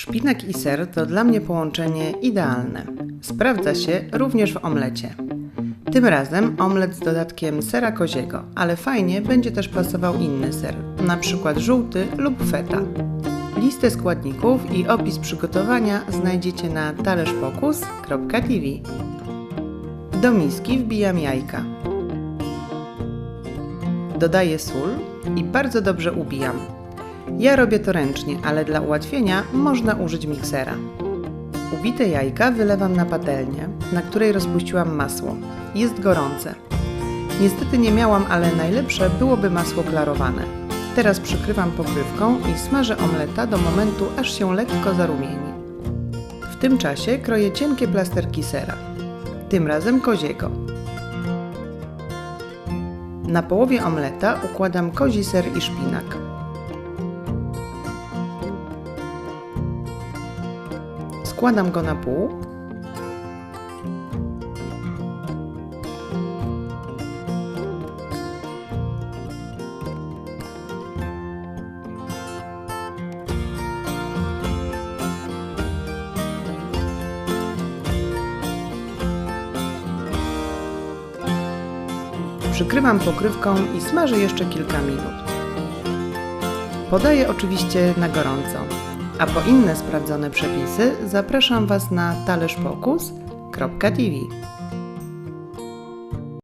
Szpinak i ser to dla mnie połączenie idealne. Sprawdza się również w omlecie. Tym razem omlet z dodatkiem sera koziego, ale fajnie będzie też pasował inny ser, przykład żółty lub feta. Listę składników i opis przygotowania znajdziecie na talerzokus.tv. Do miski wbijam jajka. Dodaję sól i bardzo dobrze ubijam. Ja robię to ręcznie, ale dla ułatwienia można użyć miksera. Ubite jajka wylewam na patelnię, na której rozpuściłam masło. Jest gorące. Niestety nie miałam, ale najlepsze byłoby masło klarowane. Teraz przykrywam pokrywką i smażę omleta do momentu, aż się lekko zarumieni. W tym czasie kroję cienkie plasterki sera. Tym razem koziego. Na połowie omleta układam kozi ser i szpinak. Składam go na pół. Przykrywam pokrywką i smażę jeszcze kilka minut. Podaję oczywiście na gorąco. A po inne sprawdzone przepisy zapraszam Was na talerzokus.tv.